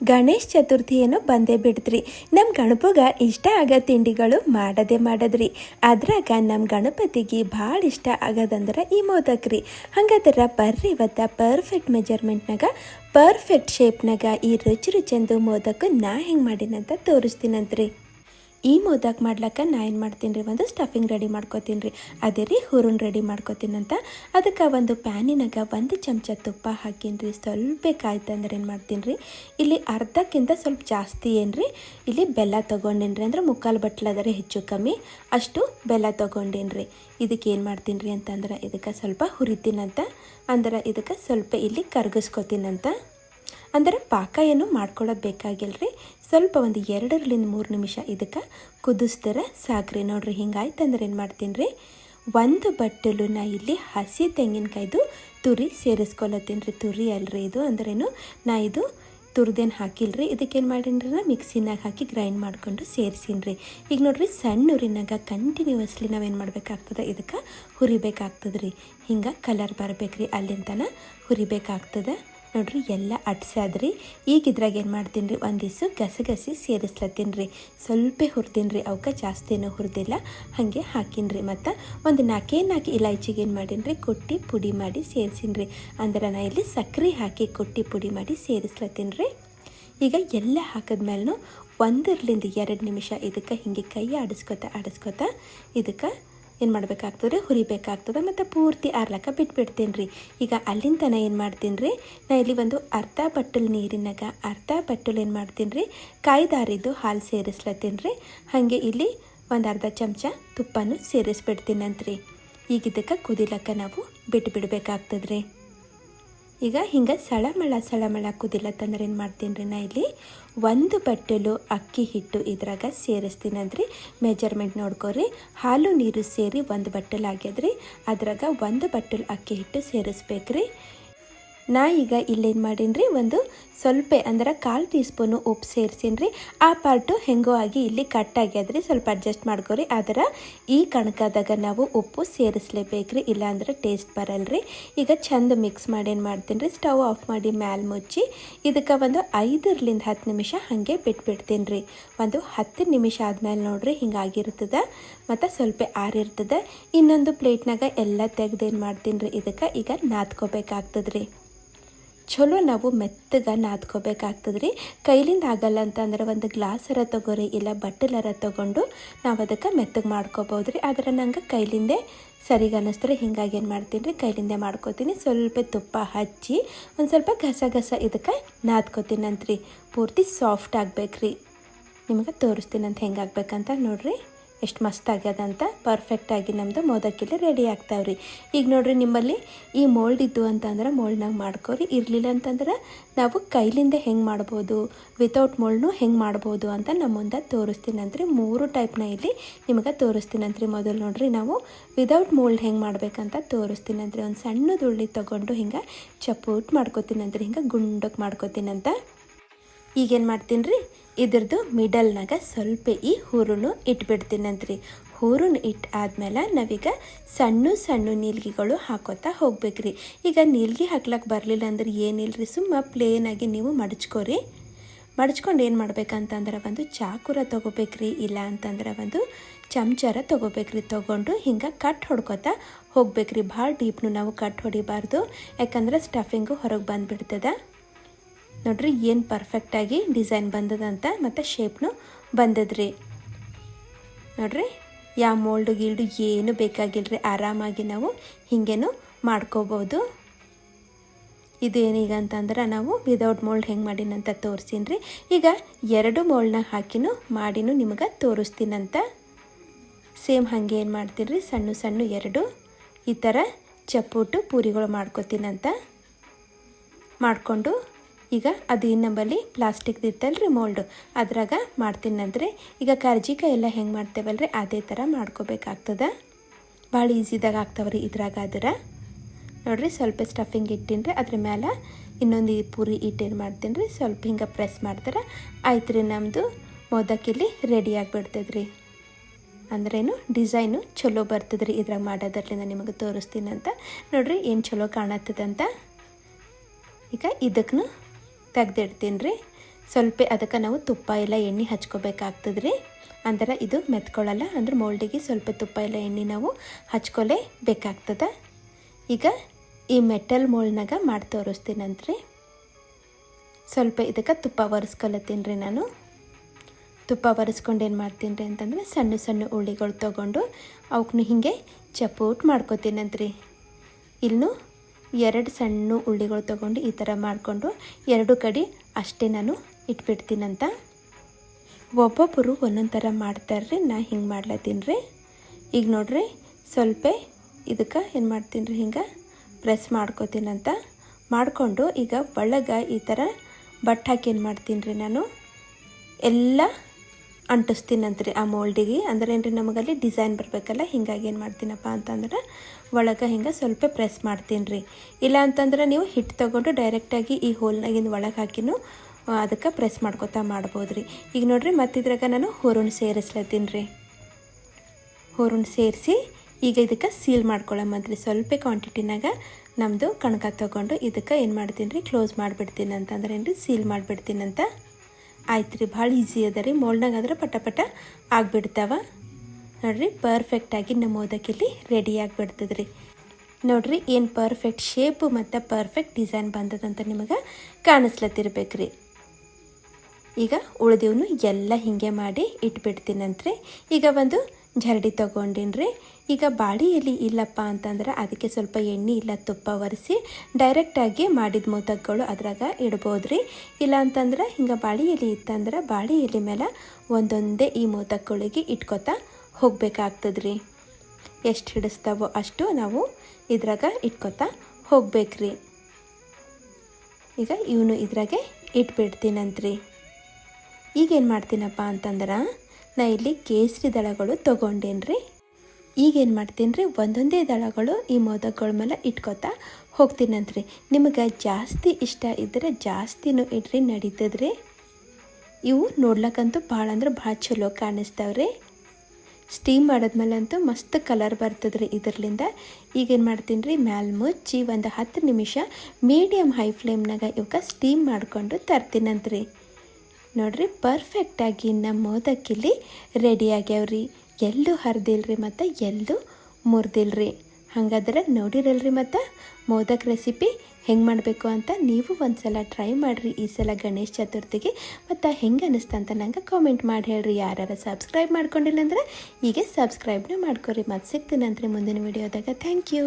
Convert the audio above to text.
ಗಣೇಶ್ ಚತುರ್ಥಿಯನ್ನು ಬಂದೇ ಬಿಡ್ತ್ರಿ ನಮ್ಮ ಗಣಪಗ ಇಷ್ಟ ಆಗೋ ತಿಂಡಿಗಳು ಮಾಡದೆ ಮಾಡದ್ರಿ. ಅದ್ರಾಗ ನಮ್ಮ ಗಣಪತಿಗೆ ಭಾಳ ಇಷ್ಟ ಆಗದಂದ್ರೆ ಈ ಮೋದಕ್ ರೀ ಹಂಗಾದ್ರೆ ಬರ್ರಿ ಇವತ್ತ ಪರ್ಫೆಕ್ಟ್ ಮೆಜರ್ಮೆಂಟ್ನಾಗ ಪರ್ಫೆಕ್ಟ್ ಶೇಪ್ನಾಗ ಈ ರುಚಿ ರುಚಿಂದು ಮೋದಕ್ಕೂ ನಾ ಹೆಂಗೆ ಮಾಡಿನಂತ ತೋರಿಸ್ತೀನಂತ್ರಿ. ಈ ಮೋದಕ್ ಮಾಡ್ಲಕ್ಕ ನಾ ಏನು ಮಾಡ್ತೀನಿ ರೀ? ಒಂದು ಸ್ಟಫಿಂಗ್ ರೆಡಿ ಮಾಡ್ಕೋತೀನಿ ರೀ. ಅದೇ ರೀ ಹುರುನ್ ರೆಡಿ ಮಾಡ್ಕೋತೀನಂತ ಅದಕ್ಕೆ ಒಂದು ಪ್ಯಾನಿನಾಗ ಒಂದು ಚಮಚ ತುಪ್ಪ ಹಾಕೀನಿ ರೀ. ಸ್ವಲ್ಪ ಕಾಯ್ತಂದ್ರೆ ಏನು ಮಾಡ್ತೀನಿ ರೀ? ಇಲ್ಲಿ ಅರ್ಧಕ್ಕಿಂತ ಸ್ವಲ್ಪ ಜಾಸ್ತಿ ಏನು ರೀ? ಇಲ್ಲಿ ಬೆಲ್ಲ ತೊಗೊಂಡೇನಿ ರೀ? ಅಂದ್ರೆ ಮುಕ್ಕಾಲು ಬಟ್ಲದರೆ ಹೆಚ್ಚು ಕಮ್ಮಿ ಅಷ್ಟು ಬೆಲ್ಲ ತೊಗೊಂಡೇನಿ ರೀ. ಇದಕ್ಕೆ ಏನು ಮಾಡ್ತೀನಿ ರೀ ಅಂತಂದ್ರೆ ಇದಕ್ಕೆ ಸ್ವಲ್ಪ ಹುರಿತೀನಂತ. ಅಂದ್ರೆ ಇದಕ್ಕೆ ಸ್ವಲ್ಪ ಇಲ್ಲಿ ಕರ್ಗಿಸ್ಕೊತೀನಂತ. ಅಂದರೆ ಪಾಕ ಏನು ಮಾಡ್ಕೊಳ್ಳೋದು ಸ್ವಲ್ಪ ಒಂದು ಎರಡರಲ್ಲಿಂದ ಮೂರು ನಿಮಿಷ ಇದಕ್ಕೆ ಕುದಿಸ್ತಾರೆ ಸಾಕ್ರಿ. ನೋಡ್ರಿ ಹಿಂಗಾಯ್ತಂದ್ರೆ ಏನು ಮಾಡ್ತೀನಿ ರೀ ಒಂದು ಬಟ್ಟಲು ನಾ ಇಲ್ಲಿ ಹಸಿ ತೆಂಗಿನಕಾಯ್ದು ತುರಿ ಸೇರಿಸ್ಕೊಳತ್ತೀನಿ ರೀ ತುರಿ ಅಲ್ರಿ ಇದು. ಅಂದ್ರೇನು ನಾ ಇದು ತುರಿದೇನು ಹಾಕಿಲ್ರಿ. ಇದಕ್ಕೇನು ಮಾಡೀನಿ ನಾ? ಮಿಕ್ಸಿನಾಗ ಹಾಕಿ ಗ್ರೈಂಡ್ ಮಾಡಿಕೊಂಡು ಸೇರಿಸೀನಿ ರೀ ಈಗ ನೋಡ್ರಿ, ಸಣ್ಣ ಉರಿನಾಗ ಕಂಟಿನ್ಯೂಸ್ಲಿ ನಾವೇನು ಮಾಡಬೇಕಾಗ್ತದೆ? ಇದಕ್ಕೆ ಹುರಿಬೇಕಾಗ್ತದೆ ರೀ ಹಿಂಗೆ ಕಲರ್ ಬರಬೇಕ್ರಿ. ಅಲ್ಲಿಂತನ ಹುರಿಬೇಕಾಗ್ತದೆ. ನೋಡ್ರಿ ಎಲ್ಲ ಅಟ್ಸಾದ್ರಿ ಈಗ ಇದ್ರಾಗ ಏನು ಮಾಡ್ತೀನಿ ರೀ ಒಂದಿವ್ಸ ಗಸಗಸಿ ಸೇರಿಸ್ಲತ್ತೀನಿ ರೀ ಸ್ವಲ್ಪ ಹುರ್ತೀನಿ ರೀ ಅವಕ್ಕೆ ಜಾಸ್ತಿನೂ ಹುರಿದಿಲ್ಲ. ಹಾಗೆ ಹಾಕೀನಿ ರೀ ಮತ್ತು ಒಂದು ನಾಲ್ಕೇ ನಾಲ್ಕು ಇಲಾಯ್ಚಿಗೆ ಏನು ಮಾಡೀನಿ ರೀ ಕೊಟ್ಟಿ ಪುಡಿ ಮಾಡಿ ಸೇರಿಸೀನಿ ರೀ ಅಂದ್ರೆ ನಾ ಇಲ್ಲಿ ಸಕ್ಕರೆ ಹಾಕಿ ಕೊಟ್ಟಿ ಪುಡಿ ಮಾಡಿ ಸೇರಿಸ್ಲತ್ತೀನಿ ರೀ ಈಗ ಎಲ್ಲ ಹಾಕಿದ್ಮೇಲೂ ಒಂದರಿಂದ ಎರಡು ನಿಮಿಷ ಇದಕ್ಕೆ ಹಿಂಗೆ ಕೈ ಆಡಿಸ್ಕೊತ ಆಡಿಸ್ಕೊತ ಇದಕ್ಕೆ ಏನು ಮಾಡಬೇಕಾಗ್ತದೆ? ಹುರಿಬೇಕಾಗ್ತದೆ. ಮತ್ತು ಪೂರ್ತಿ ಆರ್ಲಕ್ಕ ಬಿಟ್ಬಿಡ್ತೀನಿ ರೀ ಈಗ ಅಲ್ಲಿಂದ ಏನು ಮಾಡ್ತೀನಿ ರೀ ನಾ ಇಲ್ಲಿ ಒಂದು ಅರ್ಧ ಬಟ್ಟಲು ನೀರಿನಾಗ ಅರ್ಧ ಬಟ್ಟಲು ಏನು ಮಾಡ್ತೀನಿ ರೀ ಕಾಯ್ದಾರಿದ್ದು ಹಾಲು ಸೇರಿಸ್ಲತ್ತೀನಿ ರೀ ಹಾಗೆ ಇಲ್ಲಿ ಒಂದು ಅರ್ಧ ಚಮಚ ತುಪ್ಪನೂ ಸೇರಿಸ್ಬಿಡ್ತೀನಂತ್ರಿ. ಈಗ ಇದಕ್ಕೆ ಕುದಿಲಕ್ಕ ನಾವು ಬಿಟ್ಟು ಬಿಡಬೇಕಾಗ್ತದೆ ರೀ ಈಗ ಹಿಂಗೆ ಸಳಮಳ ಸಳಮಳ ಕುದಿಲತ್ತಂದ್ರೆ ಏನು ಮಾಡ್ತೀನಿ ರೀ ನಾ ಇಲ್ಲಿ? ಒಂದು ಬಟ್ಟಲು ಅಕ್ಕಿ ಹಿಟ್ಟು ಇದ್ರಾಗ ಸೇರಿಸ್ತೀನಿ ಅಂದ್ರಿ. ಮೆಜರ್ಮೆಂಟ್ ನೋಡ್ಕೊರಿ. ಹಾಲು ನೀರು ಸೇರಿ ಒಂದು ಬಟ್ಟಲು ಆಗ್ಯದ್ರಿ ಅದ್ರಾಗ ಒಂದು ಬಟ್ಟಲು ಅಕ್ಕಿ ಹಿಟ್ಟು ಸೇರಿಸ್ಬೇಕ್ರಿ. ನಾ ಈಗ ಇಲ್ಲೇನು ಮಾಡೀನಿ ರೀ ಒಂದು ಸ್ವಲ್ಪ ಅಂದ್ರೆ ಕಾಲು ಟೀ ಸ್ಪೂನು ಉಪ್ಪು ಸೇರಿಸೀನಿ ರೀ ಆ ಪಾರ್ಟು ಹೆಂಗೋ ಆಗಿ ಇಲ್ಲಿ ಕಟ್ ಆಗ್ಯದ್ರಿ. ಸ್ವಲ್ಪ ಅಡ್ಜಸ್ಟ್ ಮಾಡ್ಕೊರಿ. ಆದ್ರೆ ಈ ಕಣಕದಾಗ ನಾವು ಉಪ್ಪು ಸೇರಿಸ್ಲೇಬೇಕ್ರಿ. ಇಲ್ಲಾಂದ್ರೆ ಟೇಸ್ಟ್ ಬರಲ್ರಿ. ಈಗ ಚಂದ ಮಿಕ್ಸ್ ಮಾಡಿ ಏನು ಮಾಡ್ತೀನಿ ರೀ ಸ್ಟವ್ ಆಫ್ ಮಾಡಿ ಮ್ಯಾಲೆ ಮುಚ್ಚಿ ಇದಕ್ಕೆ ಒಂದು ಐದರಿಂದ ಹತ್ತು ನಿಮಿಷ ಹಾಗೆ ಬಿಟ್ಬಿಡ್ತೀನಿ ರೀ ಒಂದು ಹತ್ತು ನಿಮಿಷ ಆದ್ಮೇಲೆ ನೋಡ್ರಿ ಹಿಂಗಾಗಿರ್ತದೆ ಮತ್ತು ಸ್ವಲ್ಪ ಆರಿರ್ತದೆ ಇನ್ನೊಂದು ಪ್ಲೇಟ್ನಾಗ ಎಲ್ಲ ತೆಗ್ದೇನು ಮಾಡ್ತೀನಿ ರೀ ಇದಕ್ಕೆ ಈಗ ನಾದ್ಕೋಬೇಕಾಗ್ತದೆ ರೀ ಚಲೋ ನಾವು ಮೆತ್ತಗೆ ನಾದ್ಕೋಬೇಕಾಗ್ತದೆ ರೀ ಕೈಲಿಂದ ಆಗಲ್ಲ ಅಂತಂದ್ರೆ ಒಂದು ಗ್ಲಾಸರ ತಗೋರಿ, ಇಲ್ಲ ಬಟ್ಟಲರ ತಗೊಂಡು ನಾವು ಅದಕ್ಕೆ ಮೆತ್ತಗೆ ಮಾಡ್ಕೋಬೋದು ರೀ ಆದರೆ ನಂಗೆ ಕೈಲಿಂದೆ ಸರಿಗೆ ಅನ್ನಿಸ್ತಾರೆ ಹಿಂಗಾಗಿ ಏನು ಮಾಡ್ತೀನಿ ರೀ, ಕೈಲಿಂದೆ ಮಾಡ್ಕೋತೀನಿ. ಸ್ವಲ್ಪ ತುಪ್ಪ ಹಚ್ಚಿ ಒಂದು ಸ್ವಲ್ಪ ಗಸ ಗಸ ಇದಕ್ಕೆ ನಾದ್ಕೋತೀನಂತ್ರಿ. ಪೂರ್ತಿ ಸಾಫ್ಟ್ ಆಗ್ಬೇಕ್ರಿ. ನಿಮಗೆ ತೋರಿಸ್ತೀನಂತ ಅಂತ ಹೆಂಗೆ ಆಗ್ಬೇಕಂತ ನೋಡ್ರಿ. ಎಷ್ಟು ಮಸ್ತ್ ಆಗ್ಯದಂತ ಪರ್ಫೆಕ್ಟಾಗಿ ನಮ್ಮದು ಮೋದಕ್ಕಿಲ್ಲಿ ರೆಡಿ ಆಗ್ತಾವ್ರಿ. ಈಗ ನೋಡಿರಿ ನಿಮ್ಮಲ್ಲಿ ಈ ಮೋಲ್ಡ್ ಇದ್ದು ಅಂತಂದ್ರೆ ಮೋಲ್ಡ್ನಾಗ ಮಾಡ್ಕೋರಿ, ಇರಲಿಲ್ಲ ಅಂತಂದ್ರೆ ನಾವು ಕೈಲಿಂದ ಹೆಂಗೆ ಮಾಡ್ಬೋದು ವಿತೌಟ್ ಮೋಲ್ಡ್ನು ಹೆಂಗೆ ಮಾಡ್ಬೋದು ಅಂತ ನಮ್ಮ ಮುಂದೆ ತೋರಿಸ್ತೀನಂತ್ರಿ ಮೂರು ಟೈಪ್ನ ಇಲ್ಲಿ ನಿಮಗೆ ತೋರಿಸ್ತೀನಂತ್ರಿ ಮೊದಲು ನೋಡ್ರಿ ನಾವು. ವಿದೌಟ್ ಮೋಲ್ಡ್ ಹೆಂಗೆ ಮಾಡ್ಬೇಕಂತ ತೋರಿಸ್ತೀನಂತ್ರಿ ಒಂದು ಸಣ್ಣ ಉಳ್ಳಿ ತೊಗೊಂಡು ಹಿಂಗೆ ಚಪೂಟ್ ಮಾಡ್ಕೋತೀನಂತ್ರಿ ಹಿಂಗೆ ಗುಂಡಕ್ಕೆ ಮಾಡ್ಕೋತೀನಂತ ಈಗೇನು ಮಾಡ್ತೀನಿ ರೀ? ಇದ್ರದ್ದು ಮಿಡಲ್ನಾಗ ಸ್ವಲ್ಪ ಈ ಹೂರುನು ಇಟ್ಬಿಡ್ತೀನಂತ್ರಿ. ಹೂರನ್ನು ಇಟ್ಟು ಆದ್ಮೇಲೆ ನಾವೀಗ ಸಣ್ಣ ಸಣ್ಣ ನೀಲ್ಗಿಗಳು ಹಾಕೋತಾ ಹೋಗ್ಬೇಕ್ರಿ. ಈಗ ನೀಲ್ಗಿ ಹಾಕ್ಲಕ್ಕೆ ಬರಲಿಲ್ಲ ಅಂದ್ರೆ ಏನಿಲ್ಲರಿ ಸುಮ್ಮ ಪ್ಲೇನಾಗಿ ನೀವು ಮಡಚ್ಕೋರಿ. ಮಡಚ್ಕೊಂಡು ಏನು ಮಾಡ್ಬೇಕಂತಂದ್ರೆ ಒಂದು ಚಾಕುರ ತೊಗೋಬೇಕ್ರಿ, ಇಲ್ಲ ಅಂತಂದ್ರೆ ಒಂದು ಚಮಚಾರ ತೊಗೋಬೇಕ್ರಿ. ತೊಗೊಂಡು ಹಿಂಗೆ ಕಟ್ ಹೊಡ್ಕೊತಾ ಹೋಗ್ಬೇಕ್ರಿ. ಭಾಳ ಡೀಪ್ನು ನಾವು ಕಟ್ ಹೊಡಿಬಾರ್ದು. ಯಾಕಂದ್ರೆ ಸ್ಟಫಿಂಗು ಹೊರಗೆ ಬಂದುಬಿಡ್ತದ. ನೋಡ್ರಿ, ಏನು ಪರ್ಫೆಕ್ಟಾಗಿ ಡಿಸೈನ್ ಬಂದದಂತ ಮತ್ತು ಶೇಪ್ನು ಬಂದದ್ರಿ. ನೋಡ್ರಿ ಯಾವ ಮೋಲ್ಡು ಗೀಲ್ಡು ಏನು ಬೇಕಾಗಿಲ್ಲರಿ ಆರಾಮಾಗಿ ನಾವು ಹೀಗೇನು ಮಾಡ್ಕೋಬೋದು. ಇದು ಏನೀಗ ಅಂತಂದ್ರೆ ನಾವು ವಿದೌಟ್ ಮೋಲ್ಡ್ ಹೆಂಗೆ ಮಾಡಿನಂತ ತೋರಿಸ್ತೀನಿ ಈಗ ಎರಡು ಮೋಲ್ಡ್ನ ಹಾಕಿನೂ ಮಾಡಿನೂ ನಿಮಗೆ ತೋರಿಸ್ತೀನಂತ. ಸೇಮ್ ಹಾಗೆ ಏನು ಮಾಡ್ತೀರಿ ಸಣ್ಣ ಸಣ್ಣ ಎರಡು, ಈ ಥರ ಚಪ್ಪುಟ್ಟು ಪೂರಿಗಳು ಮಾಡ್ಕೋತೀನಂತ. ಮಾಡಿಕೊಂಡು ಈಗ ಅದು ನಂಬಲ್ಲಿ ಪ್ಲಾಸ್ಟಿಕ್ದು ಇತ್ತಲ್ರಿ ಮೋಲ್ಡ್ ಅದ್ರಾಗ ಮಾಡ್ತೀನಂದ್ರೆ ಈಗ ಕರ್ಜಿಕಾಯಿ ಎಲ್ಲ ಹೆಂಗೆ ಮಾಡ್ತೇವಲ್ರಿ? ಅದೇ ಥರ ಮಾಡ್ಕೋಬೇಕಾಗ್ತದ. ಭಾಳ ಈಸಿದಾಗ ಆಗ್ತಾವ್ರಿ ಇದ್ರಾಗ ಅದರ. ನೋಡ್ರಿ ಸ್ವಲ್ಪ ಸ್ಟಫಿಂಗ್ ಇಟ್ಟೀನಿ ರೀ ಅದ್ರ ಮೇಲೆ ಇನ್ನೊಂದು ಈ ಪೂರಿ ಇಟ್ಟೇನು ಮಾಡ್ತೀನಿ ರೀ ಸ್ವಲ್ಪ ಹಿಂಗೆ ಪ್ರೆಸ್ ಮಾಡ್ತಾರೆ ಆಯ್ತು ರೀ ನಮ್ಮದು ಮೋದಕ್ಕಿಲ್ಲಿ ರೆಡಿ ಆಗಿಬಿಡ್ತದ್ರಿ. ಅಂದ್ರೇನು ಡಿಸೈನು ಚಲೋ ಬರ್ತದ್ರಿ ಇದ್ರಾಗ ಮಾಡೋದ್ರಲ್ಲಿಂದ ನಿಮಗೆ ತೋರಿಸ್ತೀನಿ ಅಂತ ನೋಡ್ರಿ ಏನು ಚಲೋ ಕಾಣತ್ತದಂತ. ಈಗ ಇದಕ್ಕೂ ತೆಗ್ದಿಡ್ತೀನಿ ರೀ. ಸ್ವಲ್ಪ ಅದಕ್ಕೆ ನಾವು ತುಪ್ಪ ಎಲ್ಲ ಎಣ್ಣೆ ಹಚ್ಕೋಬೇಕಾಗ್ತದೆ ರೀ ಅಂದ್ರೆ ಇದು ಮೆತ್ಕೊಳ್ಳಲ್ಲ, ಅಂದ್ರೆ ಮೋಲ್ಡಿಗೆ ಸ್ವಲ್ಪ ತುಪ್ಪ ಎಲ್ಲ ಎಣ್ಣೆ ನಾವು ಹಚ್ಕೊಲೇ ಬೇಕಾಗ್ತದೆ. ಈಗ ಈ ಮೆಟಲ್ ಮೋಲ್ಡ್ನಾಗ ಮಾಡಿ ತೋರಿಸ್ತೀನಂತ್ರಿ ಸ್ವಲ್ಪ ಇದಕ್ಕೆ ತುಪ್ಪ ಒರೆಸ್ಕೊಲತ್ತೀನಿ ರೀ ನಾನು. ತುಪ್ಪ ಒರೆಸ್ಕೊಂಡು ಏನು ಮಾಡ್ತೀನಿ ರೀ ಅಂತಂದರೆ ಸಣ್ಣ ಸಣ್ಣ ಉಳ್ಳಿಗಳು ತೊಗೊಂಡು ಅವಕ್ಕೂ ಹೀಗೆ ಚಪೂಟ್ ಮಾಡ್ಕೋತೀನಂತ್ರಿ ಇನ್ನು ಎರಡು ಸಣ್ಣ ಉಳ್ಳಿಗಳು ತೊಗೊಂಡು ಈ ಥರ ಮಾಡಿಕೊಂಡು ಎರಡು ಕಡೆ ಅಷ್ಟೇ ನಾನು ಇಟ್ಬಿಡ್ತೀನಂತ. ಒಬ್ಬೊಬ್ಬರು ಒಂದೊಂದು ಥರ ಮಾಡ್ತಾರ್ರಿ, ನಾ ಹಿಂಗೆ ಮಾಡ್ಲತ್ತೀನಿ ರೀ ಈಗ ನೋಡ್ರಿ, ಸ್ವಲ್ಪ ಇದಕ್ಕೆ ಏನು ಮಾಡ್ತೀನಿ ರೀ ಹಿಂಗೆ ಪ್ರೆಸ್ ಮಾಡ್ಕೋತೀನಂತ. ಮಾಡಿಕೊಂಡು ಈಗ ಒಳಗೆ ಈ ಥರ ಬಟ್ ಹಾಕಿ ಏನು ಮಾಡ್ತೀನಿ ರೀ ನಾನು, ಎಲ್ಲ ಅಂಟಿಸ್ತೀನಂತ್ರಿ ಆ ಮೋಲ್ಡಿಗೆ. ಅಂದ್ರೆ ಏನು ರೀ ನಮಗಲ್ಲಿ ಡಿಸೈನ್ ಬರಬೇಕಲ್ಲ, ಹಿಂಗಾಗಿ ಏನು ಮಾಡ್ತೀನಪ್ಪ ಅಂತಂದ್ರೆ ಒಳಗೆ ಹಿಂಗೆ ಸ್ವಲ್ಪ ಪ್ರೆಸ್ ಮಾಡ್ತೀನಿ ರೀ ಇಲ್ಲ ಅಂತಂದ್ರೆ ನೀವು ಹಿಟ್ಟು ತೊಗೊಂಡು ಡೈರೆಕ್ಟಾಗಿ ಈ ಹೋಲ್ನಾಗಿಂದ ಒಳಗೆ ಹಾಕಿನೂ ಅದಕ್ಕೆ ಪ್ರೆಸ್ ಮಾಡ್ಕೋತಾ ಮಾಡ್ಬೋದು ರೀ ಈಗ ನೋಡಿರಿ ಮತ್ತಿದ್ರಾಗ ನಾನು ಹೂರುಣ್ ಸೇರಿಸ್ಲತ್ತೀನಿ ರೀ ಹೂರುಣ್ ಸೇರಿಸಿ ಈಗ ಇದಕ್ಕೆ ಸೀಲ್ ಮಾಡ್ಕೊಳ್ಳಮ್ಮಂತ್ರಿ ಸ್ವಲ್ಪ ಕ್ವಾಂಟಿಟಿನಾಗ ನಮ್ಮದು ಕಣಕ ತೊಗೊಂಡು ಇದಕ್ಕೆ ಏನು ಮಾಡ್ತೀನಿ ರೀ ಕ್ಲೋಸ್ ಮಾಡಿಬಿಡ್ತೀನಿ ಅಂತಂದ್ರೆ ಏನು ರೀ ಸೀಲ್ ಮಾಡಿಬಿಡ್ತೀನಂತ. ಆಯ್ತು ರೀ ಭಾಳ ಈಸಿ ಅದ ರೀ ಮೋಲ್ಡ್ನಾಗ ಆದ್ರೆ ಪಟ ಪಟ ಆಗಿಬಿಡ್ತಾವ. ನೋಡಿರಿ ಪರ್ಫೆಕ್ಟಾಗಿ ನಮ್ಮ ಓದಕ್ಕಿಲ್ಲಿ ರೆಡಿ ಆಗಿಬಿಡ್ತದೆ ರೀ ನೋಡಿರಿ, ಏನು ಪರ್ಫೆಕ್ಟ್ ಶೇಪ್ ಮತ್ತು ಪರ್ಫೆಕ್ಟ್ ಡಿಸೈನ್ ಬಂದದಂತ ನಿಮಗೆ ಕಾಣಿಸ್ಲತ್ತಿರ್ಬೇಕು ರೀ ಈಗ ಉಳಿದಿವನು ಎಲ್ಲ ಹೀಗೆ ಮಾಡಿ ಇಟ್ಬಿಡ್ತೀನಂತ್ರಿ. ಈಗ ಒಂದು ಜರಡಿ ತೊಗೊಂಡಿನ್ರಿ. ಈಗ ಬಾಡಿಯಲ್ಲಿ ಇಲ್ಲಪ್ಪ ಅಂತಂದ್ರೆ ಅದಕ್ಕೆ ಸ್ವಲ್ಪ ಎಣ್ಣೆ ಇಲ್ಲ ತುಪ್ಪ ಒರೆಸಿ ಡೈರೆಕ್ಟಾಗಿ ಮಾಡಿದ ಮೋದಕಗಳು ಅದ್ರಾಗ ಇಡ್ಬೋದು ರೀ ಇಲ್ಲ ಅಂತಂದ್ರೆ ಹಿಂಗೆ ಬಾಡಿ ಎಲೆ ಇತ್ತಂದ್ರೆ ಬಾಡಿ ಎಲೆ ಮೇಲೆ ಒಂದೊಂದೇ ಈ ಮೋದಕಗಳಿಗೆ ಇಟ್ಕೊತಾ ಹೋಗ್ಬೇಕಾಗ್ತದೆ ರೀ ಎಷ್ಟು ಹಿಡಿಸ್ತಾವೋ ಅಷ್ಟು ನಾವು ಇದ್ರಾಗ ಇಟ್ಕೊತಾ ಹೋಗ್ಬೇಕ್ರಿ. ಈಗ ಇವನು ಇದ್ರಾಗೆ ಇಟ್ಬಿಡ್ತೀನಂತ್ರಿ. ಈಗೇನು ಮಾಡ್ತೀನಪ್ಪ ಅಂತಂದ್ರೆ ನಾ ಇಲ್ಲಿ ಕೇಸರಿ ದಳಗಳು ತೊಗೊಂಡೇನ್ರಿ. ಈಗೇನು ಮಾಡ್ತೀನಿ ರೀ ಒಂದೊಂದೇ ದಳಗಳು ಈ ಮೋದಕಗಳ ಮೇಲೆ ಇಟ್ಕೊತಾ ಹೋಗ್ತೀನಂತ್ರಿ ನಿಮಗೆ ಜಾಸ್ತಿ ಇಷ್ಟ ಇದ್ದರೆ ಜಾಸ್ತಿನೂ ಇಡ್ರಿ, ನಡೀತದ್ರಿ. ಇವು ನೋಡ್ಲಕ್ಕಂತೂ ಭಾಳ ಅಂದ್ರೆ ಭಾಳ ಚಲೋ ಕಾಣಿಸ್ತಾವ್ರಿ. ಸ್ಟೀಮ್ ಮಾಡಿದ್ಮೇಲೆ ಅಂತೂ ಮಸ್ತ್ ಕಲರ್ ಬರ್ತದ್ರಿ ಇದರಲಿಂದ. ಈಗೇನು ಮಾಡ್ತೀನಿ ರೀ, ಮ್ಯಾಲ್ ಮುಚ್ಚಿ ಒಂದು ಹತ್ತು ನಿಮಿಷ ಮೀಡಿಯಮ್ ಹೈ ಫ್ಲೇಮ್ನಾಗ ಇವಕ್ಕೆ ಸ್ಟೀಮ್ ಮಾಡಿಕೊಂಡು ತರ್ತೀನಂತ್ರಿ ನೋಡ್ರಿ ಪರ್ಫೆಕ್ಟಾಗಿ ನಮ್ಮ ಮೋದಕ್ಕಿಲ್ಲಿ ರೆಡಿ ಆಗ್ಯಾವ್ರಿ. ಎಲ್ಲೂ ಹರಿದಿಲ್ರಿ ಮತ್ತು, ಎಲ್ಲೂ ಮುರಿದಿಲ್ರಿ. ಹಾಗಾದ್ರೆ ನೋಡಿರಲ್ರಿ ಮತ್ತು, ಮೋದಕ್ ರೆಸಿಪಿ ಹೆಂಗೆ ಮಾಡಬೇಕು ಅಂತ ನೀವು ಒಂದು ಸಲ ಟ್ರೈ ಮಾಡಿರಿ. ಈ ಸಲ ಗಣೇಶ ಚತುರ್ಥಿಗೆ ಮತ್ತು ಹೆಂಗೆ ಅನ್ನಿಸ್ತು ಅಂತ ನಂಗೆ ಕಾಮೆಂಟ್ ಮಾಡಿ ಹೇಳ್ರಿ. ಯಾರು ಸಬ್ಸ್ಕ್ರೈಬ್ ಮಾಡ್ಕೊಂಡಿಲ್ಲ ಅಂದ್ರೆ ಈಗ ಸಬ್ಸ್ಕ್ರೈಬ್ನ ಮಾಡ್ಕೊರಿ. ಮತ್ತು ಸಿಗ್ತೀನಂತ್ರಿ ಮುಂದಿನ ವೀಡಿಯೋದಾಗ ಥ್ಯಾಂಕ್ ಯು